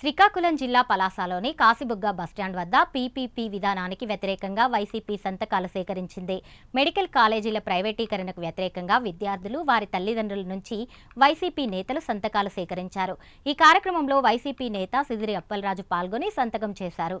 శ్రీకాకుళం జిల్లా పలాసలోని కాసిబుగ్గ బస్టాండ్ వద్ద పీపీపీ విధానానికి వ్యతిరేకంగా వైసీపీ సంతకాలు సేకరించింది. మెడికల్ కాలేజీల ప్రైవేటీకరణకు వ్యతిరేకంగా విద్యార్థులు వారి తల్లిదండ్రుల నుంచి వైసీపీ నేతలు సంతకాలు సేకరించారు. ఈ కార్యక్రమంలో వైసీపీ నేత సిదిరి అప్పలరాజు పాల్గొని సంతకం చేశారు.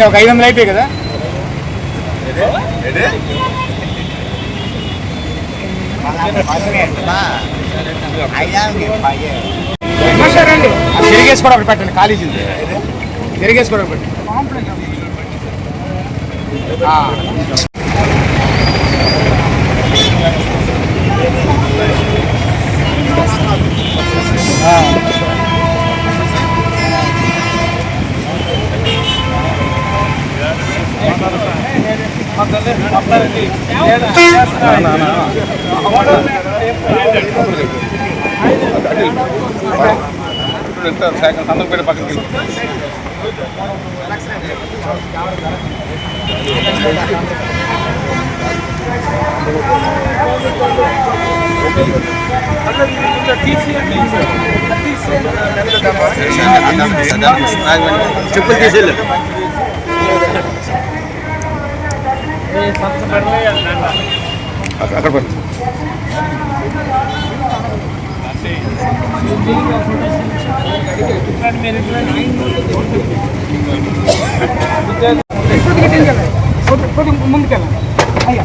ఎన్ని ఒక ఐదు వందలు అయిపోయాయి కదా. తిరిగేసి కూడా ఒకటి పెట్టండి కాలేజీ తిరిగేసి కూడా ఒకటి పెట్టండి. సైకిల్ సందుకు పక్కకి చెప్పులు తీసేళ్ళు అక్కడ పెట్టు ముందుకెళ్ళండి అయ్యా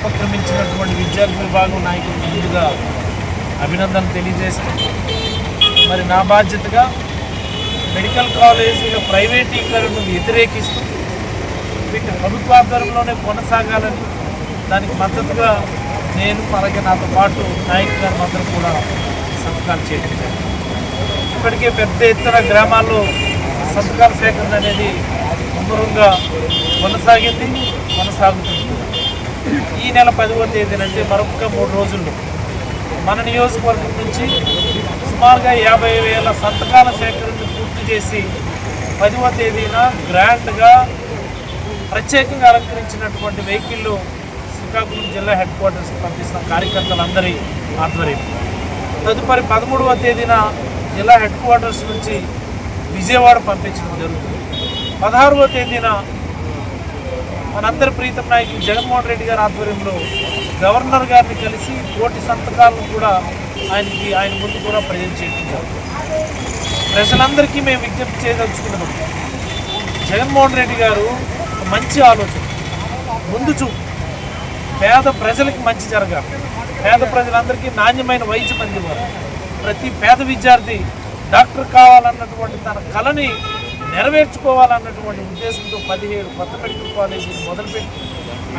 ఉపక్రమించినటువంటి విద్యార్థి విభాగం నాయకులకు ముందుగా అభినందన తెలియజేస్తూ మరి నా బాధ్యతగా మెడికల్ కాలేజీల ప్రైవేటీకరణను వ్యతిరేకిస్తూ వీటి ప్రభుత్వాధ్వర్యంలోనే కొనసాగాలని దానికి మద్దతుగా నేను అలాగే నాతో పాటు నాయకులు గారు అందరూ కూడా సంతకాలు చేయడం ఇప్పటికే పెద్ద ఎత్తున గ్రామాల్లో సంతకాల సేకరణ అనేది ముమ్మరంగా కొనసాగింది కొనసాగుతుంది. ఈ నెల పదవ తేదీన అంటే మరొక మూడు రోజుల్లో మన నియోజకవర్గం నుంచి సుమారుగా యాభై వేల సంతకాల సేకరణను పూర్తి చేసి పదవ తేదీన గ్రాండ్గా ప్రత్యేకంగా అలంకరించినటువంటి వెహికల్లో శ్రీకాకుళం జిల్లా హెడ్ క్వార్టర్స్కి పంపిస్తున్న కార్యకర్తలందరి ఆధ్వర్యం తదుపరి పదమూడవ తేదీన జిల్లా హెడ్ క్వార్టర్స్ నుంచి విజయవాడ పంపించడం జరుగుతుంది. పదహారవ తేదీన మనందరి ప్రీతం నాయకులు జగన్మోహన్ రెడ్డి గారి ఆధ్వర్యంలో గవర్నర్ గారిని కలిసి కోటి సంతకాలను కూడా ఆయనకి ఆయన ముందు కూడా ప్రజెంట్ చేయించారు ప్రజలందరికీ మేము విజ్ఞప్తి చేయదలుచుకున్నాం జగన్మోహన్ రెడ్డి గారు మంచి ఆలోచన. ముందు చూపు. పేద ప్రజలకి మంచి జరగాలి. పేద ప్రజలందరికీ నాణ్యమైన వైద్యం అందివ్వాలి. ప్రతి పేద విద్యార్థి డాక్టర్ కావాలన్నటువంటి తన కళని నెరవేర్చుకోవాలన్నటువంటి ఉద్దేశంతో పదిహేడు కొత్త మెడికల్ కాలేజీలు మొదలుపెట్టి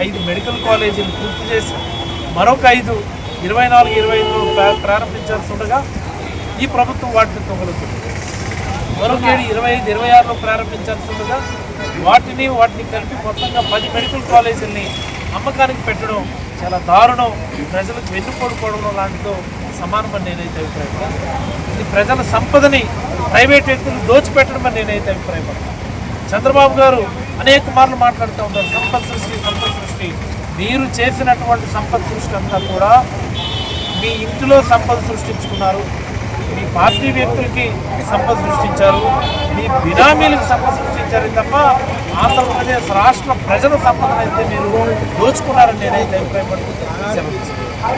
ఐదు మెడికల్ కాలేజీలు పూర్తి చేసి మరొక ఐదు ఇరవై నాలుగు ఇరవై ఐదులో ప్రారంభించాల్సి ఉండగా ఈ ప్రభుత్వం వాటిని తొగలుతుంది మరొక ఏడు ఇరవై ఐదు ఇరవై ఆరులో ప్రారంభించాల్సి ఉండగా వాటిని వాటిని కలిపి మొత్తంగా పది మెడికల్ కాలేజీల్ని అమ్మకానికి పెట్టడం చాలా దారుణం. ప్రజలకు వెన్నుపోడుకోవడం లాంటిదో సమానమని నేనైతే అభిప్రాయపడతాను. ఇది ప్రజల సంపదని ప్రైవేట్ వ్యక్తులు దోచిపెట్టడం అని నేనైతే అభిప్రాయపడతాను. చంద్రబాబు గారు అనేక మార్లు మాట్లాడుతూ ఉంటారు సంపద సృష్టి సంపద సృష్టి. మీరు చేసినటువంటి సంపద సృష్టి అంతా కూడా మీ ఇంటిలో సంపద సృష్టించుకున్నారు. మీ పార్టీ వ్యక్తులకి సంపద సృష్టించారు. మీ బినామీలకు సంపద సృష్టించారు తప్ప ఆంధ్రప్రదేశ్ రాష్ట్ర ప్రజల సంపదనైతే మీరు దోచుకున్నారని నేనైతే అభిప్రాయపడుతున్నాను.